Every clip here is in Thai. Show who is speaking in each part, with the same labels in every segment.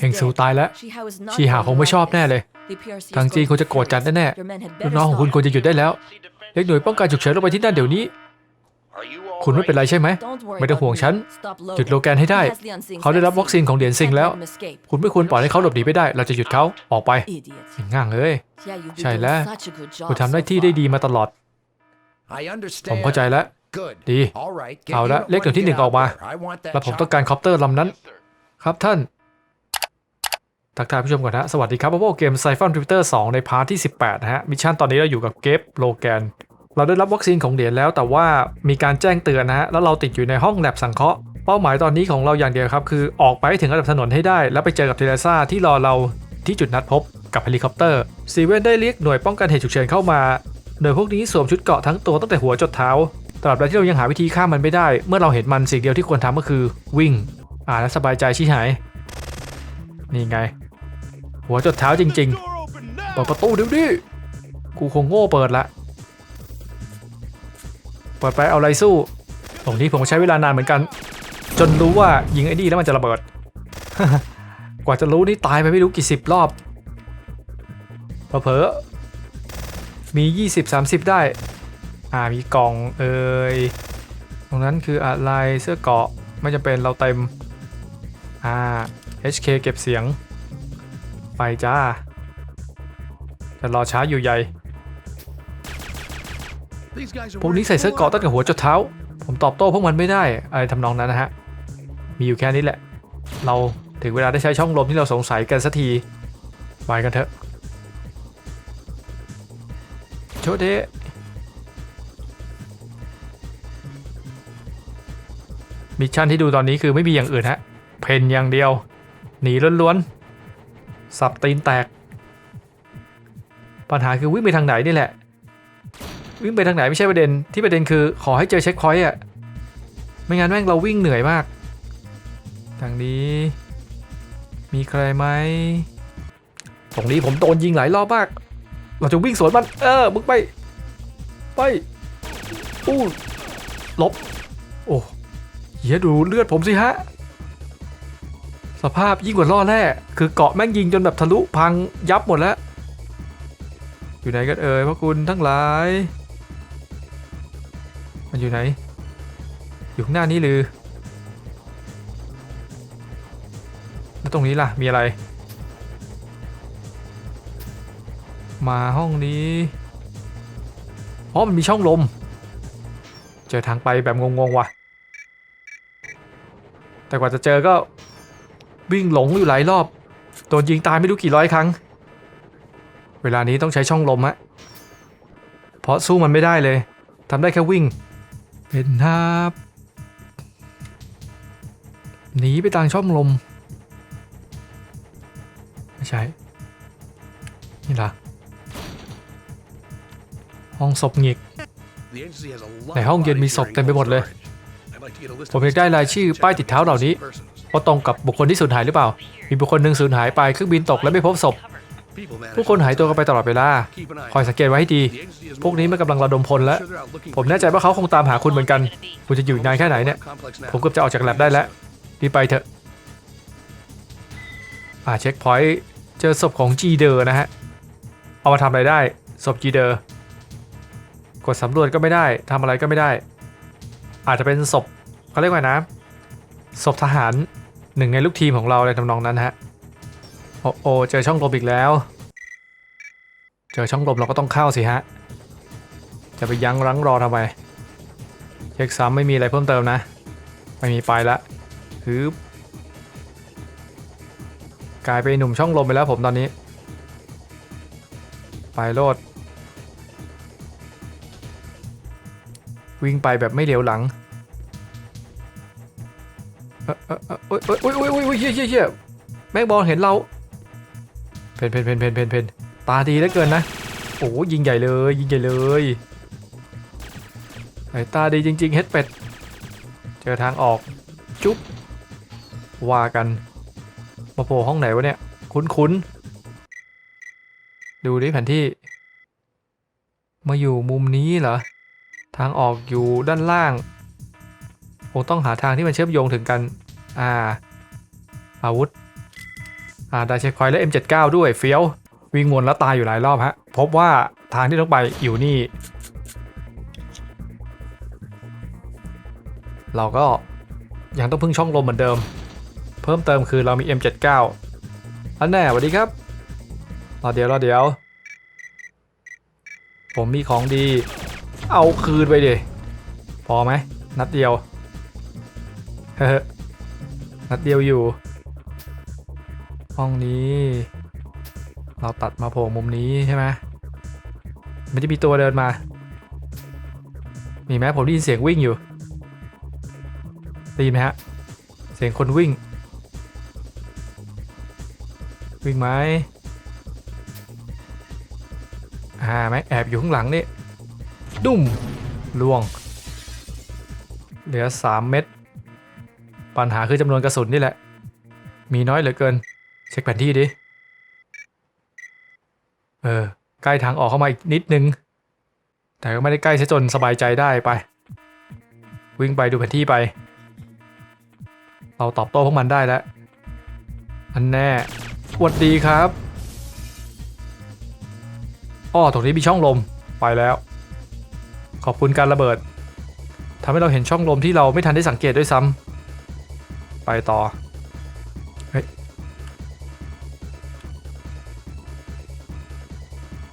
Speaker 1: เฮงซูตายแล้ว ชีหาคงไม่ชอบแน่เลย ทางจีนคงจะโกรธจัดแน่ๆลูกน้องของคุณควรจะหยุดได้แล้วเรียกหน่วยป้องกันฉุกเฉินลงไปที่นั่นเดี๋ยวนี้ คุณไม่เป็นไรใช่ไหม ไม่ต้องห่วงฉัน หยุดโลแกนให้ได้ เขาได้รับวัคซีนของเหรียญซิงแล้ว คุณไม่ควรปล่อยให้เขาหลบหนีไปได้ เราจะหยุดเขาออกไปง่างเลย ใช่แล้ว คุณทำหน้าที่ได้ดีมาตลอด ผมเข้าใจแล้ว ดี เอาละ เลขหน่วยที่หนึ่งออกมา แล้วผมต้องการคอปเตอร์ลำนั้น ครับท่าน ทักทายผู้ชมก่อนนะสวัสดีครับพวกเกมไซฟอนทวิตเตอร์2ในพาร์ทที่ 18 นะฮะ มิชชั่นตอนนี้เราอยู่กับเกฟโลแกน เราได้รับวัคซีนของเหรียญแล้ว แต่ว่ามีการแจ้งเตือนนะฮะ แล้วเราติดอยู่ในห้องแลบสังเคราะห์ เป้าหมายตอนนี้ของเราอย่างเดียวครับ คือออกไปถึงระดับถนนให้ได้ แล้วไปเจอกับเทเรซ่าที่รอเราที่จุดนัดพบกับเฮลิคอปเตอร์ซีเว่นได้เรียกหน่วยป้องกันเหตุฉุกเฉินเข้ามา หน่วยพวกนี้สวมชุดเกราะทั้งตัวตั้งแต่หัวจดเท้าตราบใดที่เรายังหาวิธีฆ่ามันไม่ได้ เมื่อเราเห็นมันสิ่งเดียวที่ควรทำก็คือวิ่ง อ่าแล้วสบายใจชิหาย นี่ไง หัวจดเท้าจริง ๆ เปิดประตูเดี๋ยวดิกูคงโง่เปิดละ เปิดไปเอาอะไรสู้ ตรงนี้ผมใช้เวลานานเหมือนกัน จนรู้ว่ายิงไอ้นี่แล้วมันจะระเบิด กว่าจะรู้นี่ตายไปไม่รู้กี่สิบรอบเผลอมี 20-30 ได้ อ่า มีกล่องเอ่ย ตรงนั้นคืออะไร เสื้อเกาะ ไม่จำเป็นเราเต็ม อ่า HK เก็บเสียง ไปจ้าจะรอช้าอยู่ใหญ่ พวกนี้ใส่เสื้อเกราะตั้งแต่หัวจนเท้า ผมตอบโต้พวกมันไม่ได้ อะไรทำนองนั้นนะฮะ มีอยู่แค่นี้แหละ เราถึงเวลาได้ใช้ช่องลมที่เราสงสัยกันสักที ไปกันเถอะ โชเดะมิชชั่นที่ดูตอนนี้คือไม่มีอย่างอื่นฮะ เพนอย่างเดียว หนีล้วนๆ สับตีนแตก ปัญหาคือวิ่งไปทางไหนนี่แหละ วิ่งไปทางไหนไม่ใช่ประเด็น ที่ประเด็นคือขอให้เจอเช็คพอยต์อะไม่งั้นแม่งเราวิ่งเหนื่อยมาก ทางนี้ มีใครไหม ตรงนี้ผมโดนยิงหลายรอบมาก เราจะวิ่งสวนมัน เออ มึงไป ไป อู้ลบ โอ้เฮียดูเลือดผมสิฮะ สภาพยิ่งกว่าล่อแร่คือเกาะแม่งยิงจนแบบทะลุพังยับหมดแล้ว อยู่ไหนกันเอ่ยพระคุณทั้งหลาย มันอยู่ไหน อยู่ข้างหน้านี้หรือแล้วตรงนี้ล่ะมีอะไร มาห้องนี้อ๋อมันมีช่องลม เจอทางไปแบบงงๆว่ะ แต่กว่าจะเจอก็ วิ่งหลงอยู่หลายรอบโดนยิงตายไม่รู้กี่ร้อยครั้ง เวลานี้ต้องใช้ช่องลมอะเพราะสู้มันไม่ได้เลยทำได้แค่วิ่ง เป็นทับหนีไปทางช่องลม ไม่ใช่ นี่ล่ะ ห้องศพหงิก
Speaker 2: ในห้องเย็นมีศพเต็มไปหมดเลย
Speaker 1: ผมอยากได้รายชื่อป้ายติดเท้าเหล่านี้ ว่าตรงกับบุคคลที่สูญหายหรือเปล่า มีบุคคลหนึ่งสูญหายไปเครื่องบินตกและไม่พบศพ ผู้คนหายตัวกันไปตลอดเวลา คอยสังเกตไว้ให้ดี พวกนี้มันกำลังระดมพลแล้ว ผมแน่ใจว่าเขาคงตามหาคุณเหมือนกัน คุณจะอยู่นานแค่ไหนเนี่ย ผมเกือบจะออกจากแลบได้แล้วรีบไปเถอะ อ่าเช็คพอยต์เจอศพของจีเดอร์นะฮะ เอามาทำอะไรได้ ศพจีเดอร์ กดสำรวจก็ไม่ได้ทำอะไรก็ไม่ได้ อาจจะเป็นศพเขาเรียกว่านะศพทหาร หนึ่งในลูกทีมของเราอะไรทำนองนั้นฮะ โอ้โอเจอช่องลมอีกแล้ว เจอช่องลมเราก็ต้องเข้าสิฮะ จะไปยั้งรั้งรอทำไม เช็คซ้ำไม่มีอะไรเพิ่มเติมนะ ไม่มีไปละฮึบกลายเป็นหนุ่มช่องลมไปแล้วผมตอนนี้ ไปโลด วิ่งไปแบบไม่เหลียวหลัง โอ้ยโอ้ยโอ้ยโอ้ยโอ้ยเฮียเฮียเฮียแม่งบอลเห็นเรา เพนเพนเพนเพนเพนเพนตาดีเหลือเกินนะ โอ้ยิงใหญ่เลยยิงใหญ่เลยไอตาดีจริงๆเฮ็ดเป็ด เจอทางออก จุ๊บว่ากัน มาโผล่ห้องไหนวะเนี่ย คุ้นๆ ดูดิแผนที่ มาอยู่มุมนี้เหรอ ทางออกอยู่ด้านล่าง คงต้องหาทางที่มันเชื่อมโยงถึงกัน อ่า อาวุธ อ่าได้เชคอยและ M79 ด้วยเฟี้ยว วิ่งวนแล้วตายอยู่หลายรอบฮะ พบว่าทางที่ต้องไปอยู่นี่ เราก็ยังต้องพึ่งช่องลมเหมือนเดิม เพิ่มเติมคือเรามี M79 อันแน่สวัสดีครับรอเดี๋ยวรอเดี๋ยว ผมมีของดี เอาคืนไปดิพอไหมนัดเดียว เฮ้นัดเดียวอยู่ ห้องนี้ เราตัดมาโผล่มุมนี้ใช่ไหมมันจะมีตัวเดินมา มีไหมผมได้ยินเสียงวิ่งอยู่ได้ยินไหมฮะ เสียงคนวิ่ง วิ่งไหมอ่าไหมแอบอยู่ข้างหลังนี่ ดุ้มล่วง เหลือ 3 เม็ด ปัญหาคือจำนวนกระสุนนี่แหละ มีน้อยเหลือเกิน เช็คแผนที่ดิ เออ ใกล้ทางออกเข้ามาอีกนิดนึง แต่ก็ไม่ได้ใกล้ซะจนสบายใจได้ไป วิ่งไปดูแผนที่ไป เราตอบโต้พวกมันได้แล้ว อันแน่หวัดดีครับอ้อตรงนี้มีช่องลม ไปแล้ว ขอบคุณการระเบิดทำให้เราเห็นช่องลมที่เราไม่ทันได้สังเกตด้วยซ้ำ ไปต่อ เฮ้ย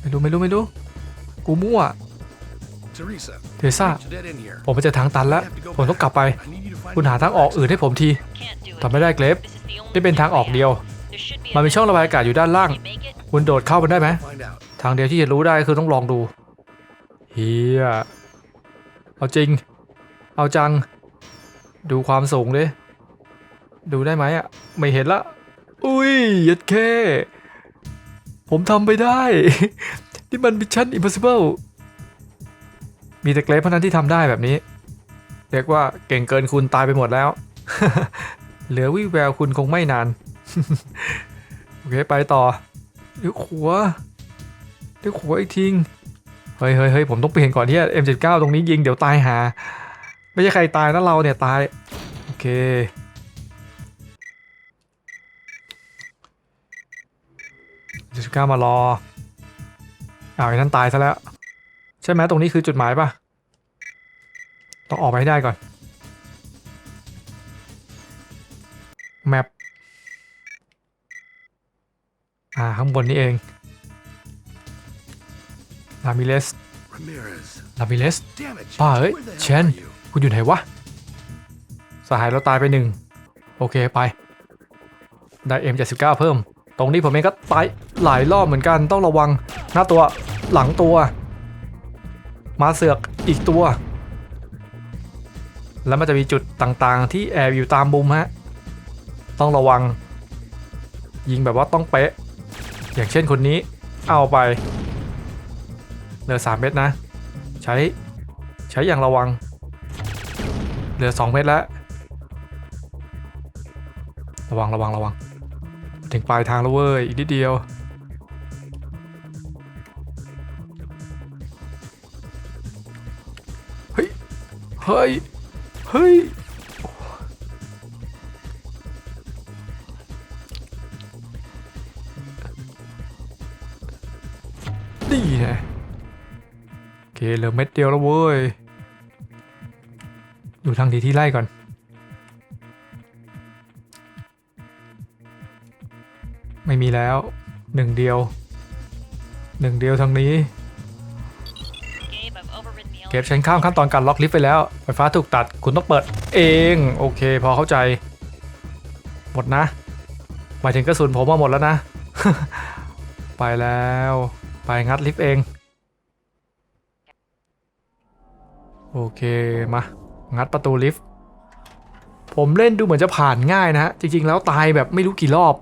Speaker 1: ไม่รู้ ไม่รู้ ไม่รู้ กูมั่ว
Speaker 2: Teresa,
Speaker 1: เทซ่า
Speaker 2: it's a dead end here.
Speaker 1: ผมไปเจอทางตันแล้ว ผมต้องกลับไป
Speaker 2: I need you to find
Speaker 1: คุณหาทางออกอื่นให้ผมที
Speaker 3: Can't do it.
Speaker 1: ทำไม่ได้เกรฟ
Speaker 3: This is the only
Speaker 1: นี่เป็นทางออกเดียว
Speaker 3: There should be
Speaker 1: มันมีช่องระบายอากาศอยู่ด้านล่าง
Speaker 3: Can you make it?
Speaker 1: คุณโดดเข้ามันได้ไหม
Speaker 2: find out.
Speaker 1: ทางเดียวที่จะรู้ได้คือต้องลองดู เฮีย เอาจริง เอาจัง ดูความสูงดิ ดูได้ไหมอะ ไม่เห็นละ อุ้ยยัดแค่ ผมทำไปได้ นี่มันมิชชั่นอิมพอสิเบิลมีแต่เกรฟเท่านั้นที่ทำได้แบบนี้ เรียกว่าเก่งเกินคุณตายไปหมดแล้ว เหลือวิแววคุณคงไม่นาน โอเค ไปต่อเดี๋ยวขัวเดี๋ยวขัวอีกทิ้งเฮ้ยเฮ้ยเฮ้ยผมต้องเปลี่ยนก่อนที่ M79 ตรงนี้ยิงเดี๋ยวตายหา ไม่ใช่ใครตายนะเราเนี่ยตาย โอเค M79 มารออ้าวไอ้นั่นตายซะแล้ว ใช่ไหมตรงนี้คือจุดหมายปะต้องออกไปให้ได้ก่อน แมปอ่า ข้างบนนี่เองลามิเลส
Speaker 2: Ramirez.
Speaker 1: ลามิเลส
Speaker 2: Damn it,
Speaker 1: Bah,
Speaker 2: Chen.
Speaker 1: eh,
Speaker 2: Where the hell
Speaker 1: Chen.
Speaker 2: are you?
Speaker 1: คุณอยู่ไหนวะ สหายเราตายไปหนึ่ง โอเคไป ได้ M79 เพิ่ม ตรงนี้ผมเองก็ตาย หลายรอบเหมือนกันต้องระวังหน้าตัวหลังตัว มาเสือกอีกตัว แล้วมันจะมีจุดต่างๆ ที่แอบอยู่ตามมุมฮะต้องระวัง ยิงแบบว่าต้องเป๊ะ อย่างเช่นคนนี้เอาไปเหลือ 3 เม็ดนะ ใช้ใช้อย่างระวัง เหลือ 2 เม็ดแล้ว ระวังระวังระวัง ถึงปลายทางแล้วเว้ยอีกนิดเดียว เฮ้ย เฮ้ยดีนะโอเคเหลือเม็ดเดียวแล้วเว้ย ดูทางทีที่ไล่ก่อนไม่มีแล้วหนึ่งเดียวหนึ่งเดียวทางนี้ ฉันข้ามขั้นตอนการล็อกลิฟต์ไปแล้ว ไฟฟ้าถูกตัดคุณต้องเปิดเอง โอเค พอเข้าใจ หมดนะ หมายถึงกระสุนผมมาหมดแล้วนะ ไปแล้ว ไปงัดลิฟต์เอง โอเค มา งัดประตูลิฟต์ ผมเล่นดูเหมือนจะผ่านง่ายนะฮะ จริง ๆ แล้วตายแบบไม่รู้กี่รอบ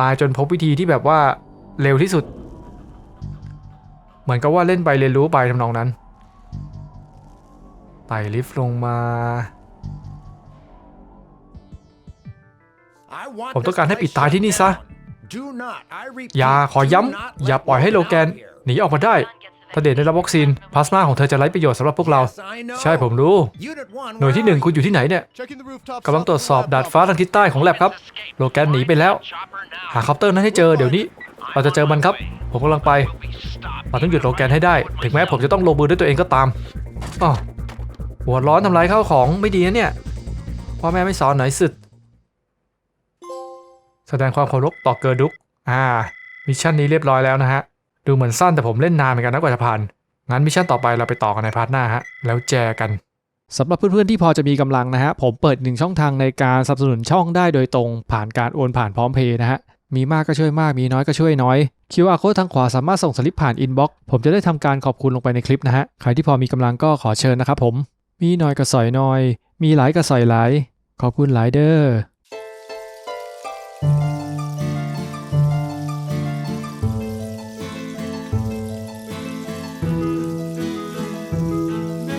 Speaker 1: ตายจนพบวิธีที่แบบว่าเร็วที่สุด เหมือนกับว่าเล่นไปเรียนรู้ไปทำนองนั้นไต่ลิฟต์ลงมา ผมต้องการให้ปิดตายที่นี่ซะ อย่าขอย้ำ อย่าปล่อยให้โลแกน หนีออกมาได้ ถ้าเดทได้รับวัคซีน พลาสมาของเธอจะไร้ประโยชน์สำหรับพวกเรา ใช่ผมรู้ หน่วยที่หนึ่งคุณอยู่ที่ไหนเนี่ยกำลังตรวจสอบดาดฟ้าทางทิศใต้ของแลบครับ โลแกนหนีไปแล้ว หาคอปเตอร์นั้นให้เจอเดี๋ยวนี้ เราจะเจอมันครับ ผมกำลังไปเราต้องหยุดโลแกนให้ได้ ถึงแม้ผมจะต้องลงมือด้วยตัวเองก็ตามอ๋อหัวร้อนทำลายข้าวของไม่ดีนะเนี่ยพ่อแม่ไม่สอนหน่อยสุด แสดงความเคารพต่อเกอร์ดุกอ่ามิชชั่นนี้เรียบร้อยแล้วนะฮะ ดูเหมือนสั้นแต่ผมเล่นนานเหมือนกันนะกว่าจะผ่านงั้นมิชชั่นต่อไปเราไปต่อกันในพาร์ทหน้าฮะ แล้วแจกัน
Speaker 4: สำหรับเพื่อนๆที่พอจะมีกำลังนะฮะ ผมเปิดหนึ่งช่องทางในการสนับสนุนช่องได้โดยตรงผ่านการโอนผ่านพร้อมเพย์นะฮะ มีมากก็ช่วยมากมีน้อยก็ช่วยน้อย QR code ทางขวาสามารถส่งสลิปผ่านอินบ็อกซ์ผมจะได้ทำการขอบคุณลงไปในคลิปนะฮะ ใครที่พอมีกำลังก็ขอเชิญนะครับผม มีน้อยก็สอยน้อย มีหลายก็สอยหลาย ขอบคุณหลายเด้อ